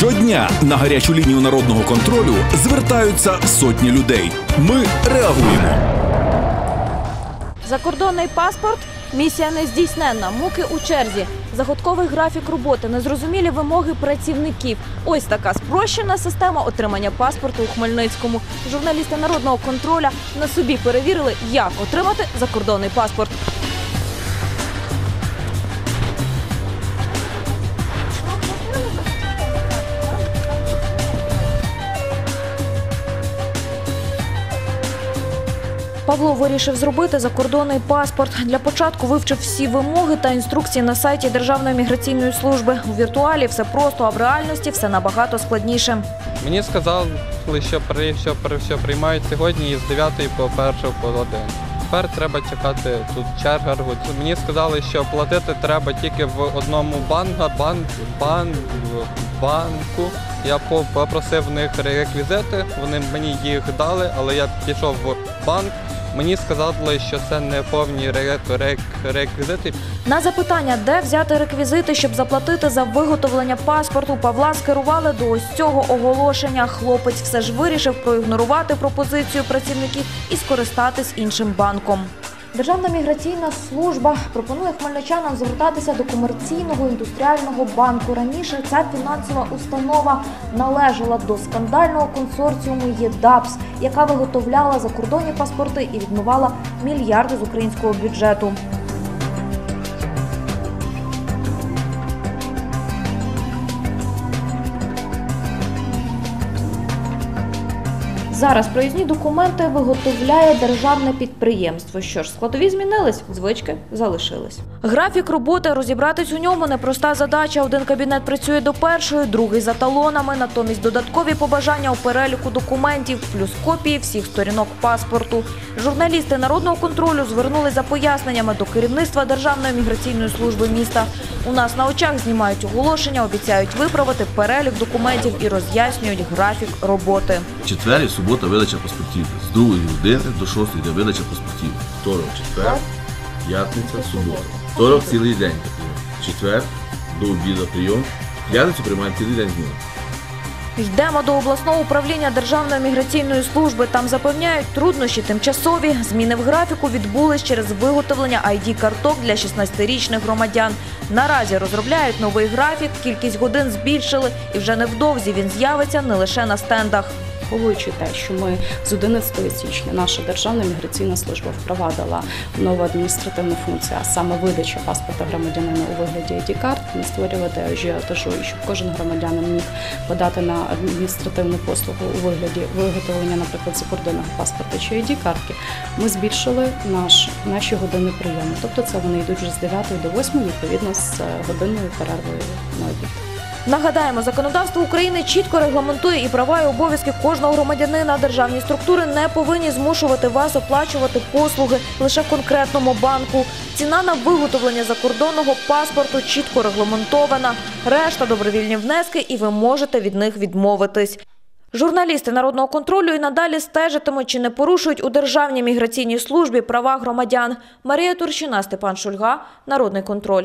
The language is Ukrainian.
Щодня на гарячу лінію народного контролю звертаються сотні людей. Ми реагуємо. Закордонний паспорт місія не здійсненна. Муки у черзі. Загадковий графік роботи, незрозумілі вимоги працівників. Ось така спрощена система отримання паспорту у Хмельницькому. Журналісти народного контроля на собі перевірили, як отримати закордонний паспорт. Павло вирішив зробити закордонний паспорт. Для початку вивчив всі вимоги та інструкції на сайті Державної міграційної служби. У віртуалі все просто, а в реальності все набагато складніше. Мені сказали, що при приймають сьогодні із 9 по 1 по 1. Тепер треба чекати тут чергу. Мені сказали, що платити треба тільки в одному банку, банк, банк, банку. Я попросив в них реквізити, вони мені їх дали, але я пішов в банк. Мені сказали, що це не повні рек- рек- реквізити. На запитання, де взяти реквізити, щоб заплатити за виготовлення паспорту, Павла скерували до ось цього оголошення. Хлопець все ж вирішив проігнорувати пропозицію працівників і скористатись іншим банком. Державна міграційна служба пропонує хмельничанам звертатися до комерційного індустріального банку. Раніше ця фінансова установа належала до скандального консорціуму ЄДАПС, яка виготовляла закордонні паспорти і відмивала мільярди з українського бюджету. Зараз проїзні документи виготовляє державне підприємство. Що ж, складові змінились, звички залишились. Графік роботи розібратись у ньому непроста задача. Один кабінет працює до першої, другий за талонами. Натомість додаткові побажання у переліку документів, плюс копії всіх сторінок паспорту. Журналісти народного контролю звернулись за поясненнями до керівництва Державної міграційної служби міста. У нас на очах знімають оголошення, обіцяють виправити перелік документів і роз'яснюють графік роботи. Четвер і субота видача паспортів. З 2 години до 6 йде видача паспортів. Второк, четвер, п'ятниця, субота. Второк цілий день. Четвер до обіду прийом. П'ятницю приймаємо цілий день. Йдемо до обласного управління Державної міграційної служби. Там запевняють, труднощі тимчасові. Зміни в графіку відбулись через виготовлення id карток для 16-річних громадян. Наразі розробляють новий графік, кількість годин збільшили, і вже невдовзі він з'явиться не лише на стендах. Враховуючи те, що ми з 11 січня наша державна міграційна служба впровадила нову адміністративну функцію, а саме видача паспорта громадянина у вигляді id карт не створювати ажіотажу, щоб кожен громадянин міг подати на адміністративну послугу у вигляді виготовлення, наприклад, закордонного паспорта чи id картки. Ми збільшили наш наші години прийому. Тобто це вони йдуть вже з 9 до 8, відповідно з е, годинною перервою на обід. Нагадаємо, законодавство України чітко регламентує і права і обов'язки кожного громадянина. Державні структури не повинні змушувати вас оплачувати послуги лише конкретному банку. Ціна на виготовлення закордонного паспорту чітко регламентована. Решта добровільні внески, і ви можете від них відмовитись. Журналісти народного контролю і надалі стежитимуть, чи не порушують у Державній міграційній службі права громадян. Марія Турчина, Степан Шульга, Народний контроль.